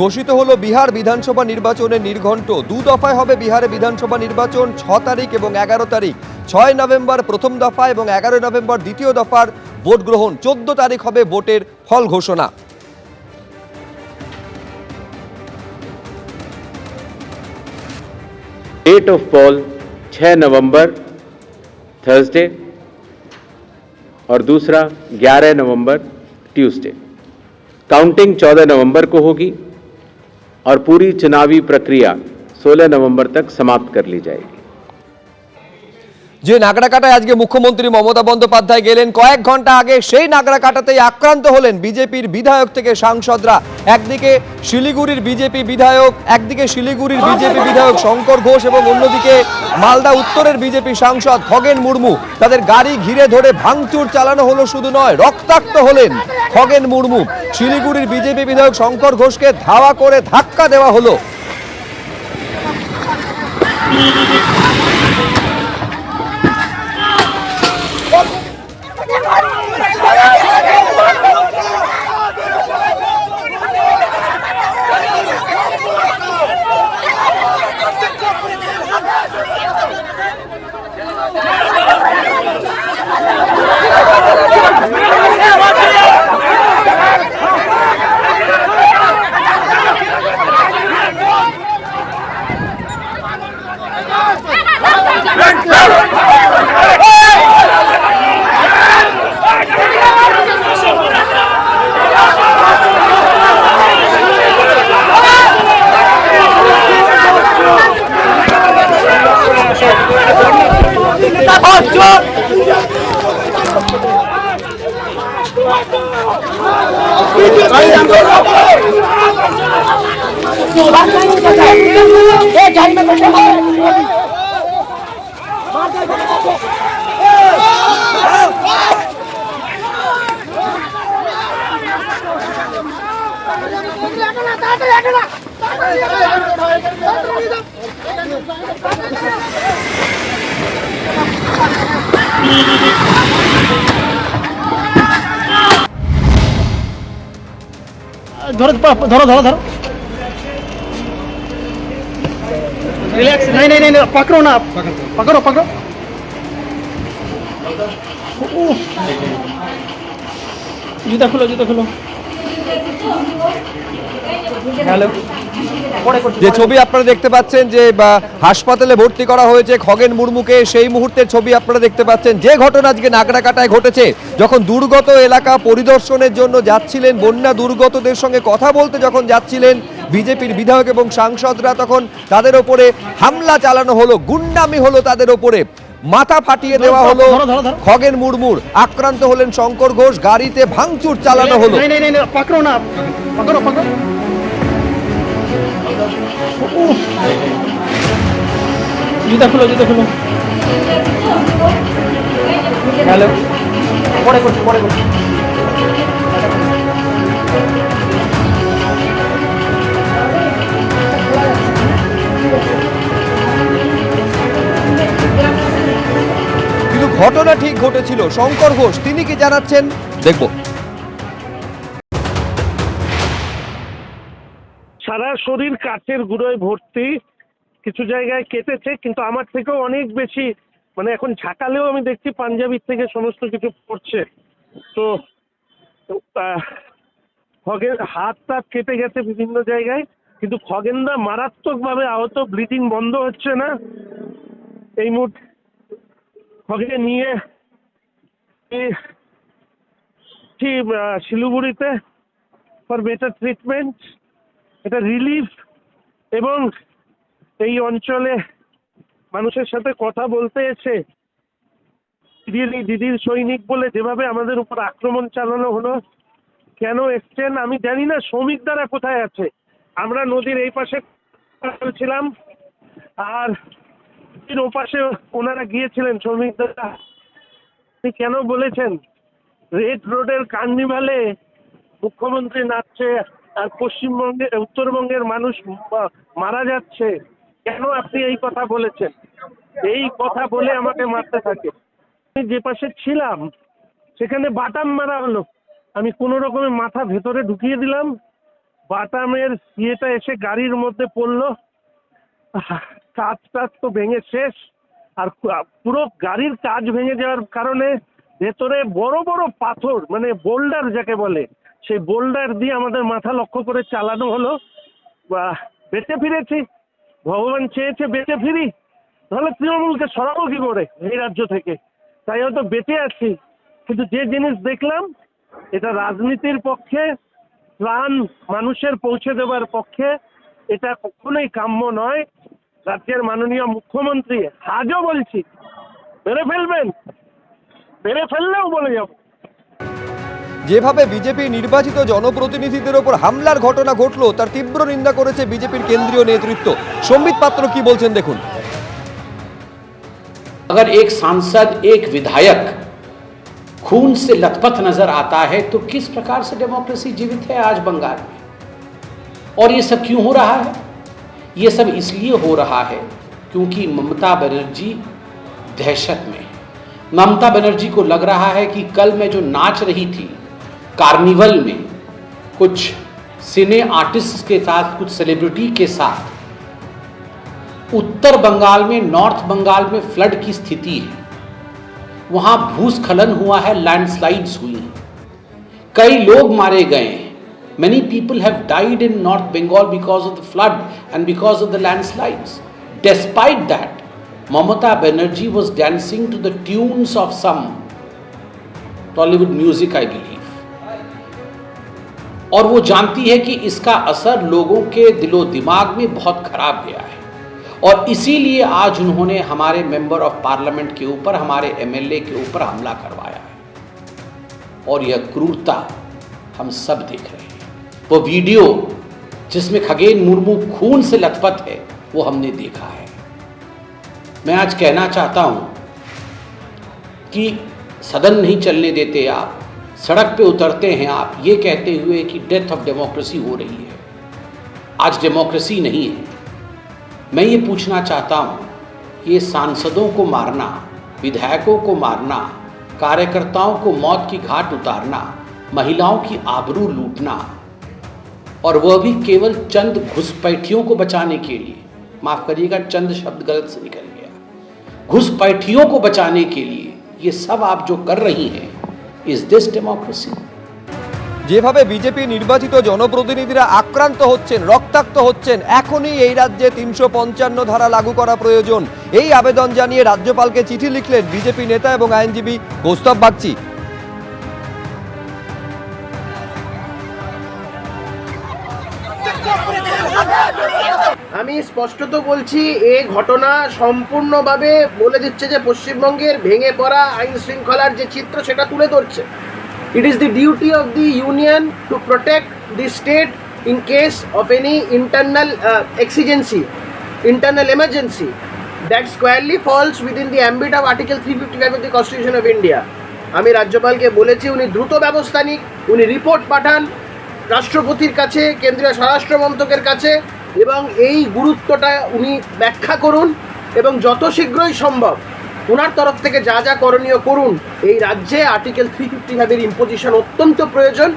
ঘোষিত হলো বিহার বিধানসভা নির্বাচনের নির্ঘণ্ট দু দফায় হবে বিহারে বিধানসভা নির্বাচন ছ তারিখ এবং এগারো তারিখ ছয় নভেম্বর প্রথম দফা এবং এগারোই নভেম্বর দ্বিতীয় দফার ভোট গ্রহণ চোদ্দ তারিখ হবে ভোটের ফল ঘোষণা date of poll 6 November Thursday और दूसरा 11 नवंबर ट्यूसडे काउंटिंग 14 नवंबर को होगी और पूरी चुनावी प्रक्रिया 16 नवंबर तक समाप्त कर ली जाएगी। যে নাগরা কাটায় আজকে মুখ্যমন্ত্রী মমতা বন্দ্যোপাধ্যায় গেলেন, কয়েক ঘণ্টা আগে সেই নাগরা কাটাতেই আক্রান্ত হলেন বিজেপির বিধায়ক থেকে সাংসদরা। একদিকে শিলিগুড়ির বিজেপি বিধায়ক, একদিকে শিলিগুড়ির বিজেপি বিধায়ক শঙ্কর ঘোষ এবং অন্যদিকে মালদা উত্তরের বিজেপি সাংসদ খগেন মুর্মু। তাদের গাড়ি ঘিরে ধরে ভাঙচুর চালানো হলো শুধু নয়, রক্তাক্ত হলেন খগেন মুর্মু। শিলিগুড়ির বিজেপি বিধায়ক শঙ্কর ঘোষকে ধাওয়া করে ধাক্কা দেওয়া হলো। Thank you. ধরো প- ধরো ধরো ধরো रिलैक्स नहीं नहीं नहीं नहीं, पकड़ो ना आप पकड़ो पकड़ो उफ। जूता खोलो जूता खोलो হ্যালো পরে করছি যে ছবি আপনারা দেখতে পাচ্ছেন যে হাসপাতালে ভর্তি করা হয়েছে খগেন মুর্মুকে সেই মুহূর্তের ছবি আপনারা দেখতে পাচ্ছেন। যে ঘটনা আজকে নাগরাকাটায় ঘটেছে যখন দুর্গত এলাকা পরিদর্শনের জন্য যাচ্ছিলেন বন্যা দুর্গতদের সঙ্গে কথা বলতে যখন যাচ্ছিলেন বিজেপির বিধায়ক এবং সাংসদরা তখন তাদের ওপরে হামলা চালানো হলো গুন্ডামি হলো তাদের ওপরে। মাথা ফাটিয়ে দেওয়া হলো। খগেন মুর্মুর আক্রান্ত হলেন শঙ্কর ঘোষ গাড়িতে ভাঙচুর চালানো হলো। জুতা খুলো জুতা খুলো। হ্যালো? পরে করছি পরে করছি। কিন্তু ঘটনা ঠিক ঘটেছিল। শঙ্কর ঘোষ তিনি কি জানাচ্ছেন? দেখব। শরীর কাচের গুঁড়োয় ভর্তি কিছু জায়গায় কেটেছে, কিন্তু আমার থেকেও অনেক বেশি মানে এখন ঝাঁকালেও আমি দেখছি পাঞ্জাবির থেকে সমস্ত কিছু পড়ছে। তো খগেন হাত টাত কেটে গেছে বিভিন্ন জায়গায়, কিন্তু খগেনদা মারাত্মকভাবে আহত, ব্লিডিং বন্ধ হচ্ছে না। এই মুহূর্তে খগেন নিয়ে শিলিগুড়িতে ফর বেটার ট্রিটমেন্ট এটা রিলিফ এবং এই অঞ্চলে মানুষের সাথে কথা বলতে এসে দিদির সৈনিক বলে যেভাবে আমাদের উপর আক্রমণ চালানো হলো, কেন এসছেন আমি জানি না, শ্রমিক দ্বারা কোথায় আছে? আমরা নদীর এই পাশে ছিলাম আর ওপাশে ওনারা গিয়েছিলেন শ্রমিক দ্বারা। কেন বলেছেন? রেড রোডের কার্নিভালে মুখ্যমন্ত্রী নাচছে আর পশ্চিমবঙ্গে, উত্তরবঙ্গের মানুষ মারা যাচ্ছে, কেন আপনি এই কথা বলেছেন? এই কথা বলে আমাকে মারতে থাকে। আমি যে পাশে ছিলাম, সেখানে বাটাম মারা হলো। আমি কোনো রকমে মাথা ভেতরে ঢুকিয়ে দিলাম। বাটামের ইয়েটা এসে গাড়ির মধ্যে পড়ল। কাজ টাজ তো ভেঙে শেষ। আর পুরো গাড়ির কাজ ভেঙে যাওয়ার কারণে ভেতরে বড় বড় পাথর মানে বোল্ডার যাকে বলে সেই বোল্ডার দিয়ে আমাদের মাথা লক্ষ্য করে চালানো হলো। বা বেঁচে ফিরেছি। ভগবান চেয়েছে বেঁচে ফিরি। তাহলে তৃণমূলকে সরাবো কি করে এই রাজ্য থেকে? তাই হয়তো বেঁচে আছি। কিন্তু যে জিনিস দেখলাম, এটা রাজনীতির পক্ষে, প্রাণ মানুষের পৌঁছে দেওয়ার পক্ষে, এটা কখনোই কাম্য নয়। রাজ্যের মাননীয় মুখ্যমন্ত্রী আজও বলছি, মেরে ফেলবেন। মেরে ফেললেও বলে যাব। যেভাবে বিজেপি নির্বাচিত জনপ্রতিনিধিদের ওপর হামলার ঘটনা ঘটলো তার তীব্র নিন্দা করেছে বিজেপির কেন্দ্রীয় নেতৃত্ব সম্বিত পাত্র কি বলছেন দেখুন अगर एक सांसद एक विधायक खून से लथपथ नजर आता है तो किस प्रकार से डेमोक्रेसी जीवित है आज बंगाल में और ये सब क्यों हो रहा है ये सब इसलिए हो रहा है क्योंकि ममता बनर्जी दहशत में है ममता बनर्जी को लग रहा है कि कल मैं जो नाच रही थी कार्निवल में कुछ सिने आर्टिस्ट के साथ, कुछ सेलिब्रिटी के साथ, उत्तर बंगाल में, नॉर्थ बंगाल में फ्लड की स्थिति है। वहाँ भूस्खलन हुआ है लैंडस्लाइड्स हुई हैं। कई लोग मारे गए हैं। Many people have died in North Bengal because of the flood and because of the landslides despite that Mamata Banerjee was dancing to the tunes of some Tollywood music I believe और वो जानती है कि इसका असर लोगों के दिलो दिमाग में बहुत खराब गया है। और इसीलिए आज उन्होंने हमारे मेंबर ऑफ़ पार्लियामेंट के ऊपर, हमारे एमएलए के ऊपर हमला करवाया है। और यह क्रूरता हम सब देख रहे हैं। वो वीडियो जिसमें खगेन मुर्मू खून से लथपथ है, वो हमने देखा है। मैं आज कहना चाहता हूँ कि सदन नहीं चलने देते आप। सड़क पे उतरते हैं आप, ये कहते हुए कि डेथ ऑफ़ डेमोक्रेसी हो रही है। आज डेमोक्रेसी नहीं है। मैं ये पूछना चाहता हूँ ये सांसदों को मारना, विधायकों को मारना, कार्यकर्ताओं को मौत की घाट उतारना, महिलाओं की आबरू लूटना, और वह भी केवल चंद घुसपैठियों को बचाने के लिए। माफ़ करिएगा, चंद शब्द गलत से निकल गया। घुसपैठियों को बचाने के लिए ये सब आप जो कर रही हैं ইজ দিস ডেমোক্রেসি যেভাবে বিজেপি নির্বাচিত জনপ্রতিনিধিরা আক্রান্ত হচ্ছেন, রক্তাক্ত হচ্ছেন, এখনই এই রাজ্যে তিনশো পঞ্চান্ন ধারা লাগু করা প্রয়োজন। এই আবেদন জানিয়ে রাজ্যপালকে চিঠি লিখলেন বিজেপি নেতা এবং আইনজীবী গোস্তব বাগচি। আমি স্পষ্টত বলছি, এ ঘটনা সম্পূর্ণভাবে বলে দিচ্ছে যে পশ্চিমবঙ্গের ভেঙে পড়া আইন শৃঙ্খলার যে চিত্র, সেটা তুলে ধরছে। It is the duty of the union to protect the state in case of any internal exigency internal emergency that squarely falls within the ambit of article three fifty five of the constitution of India আমি রাজ্যপালকে বলেছি, উনি দ্রুত ব্যবস্থা নিক, উনি report পাঠান রাষ্ট্রপতির কাছে, কেন্দ্রীয় স্বরাষ্ট্র মন্ত্রকের কাছে, এবং এই গুরুত্বটা উনি ব্যাখ্যা করুন এবং যত শীঘ্রই সম্ভব ওনার তরফ থেকে যা যা করণীয় করুন। এই রাজ্যে আর্টিকেল থ্রি ফিফটি ফাইভের ইম্পোজিশন অত্যন্ত প্রয়োজন।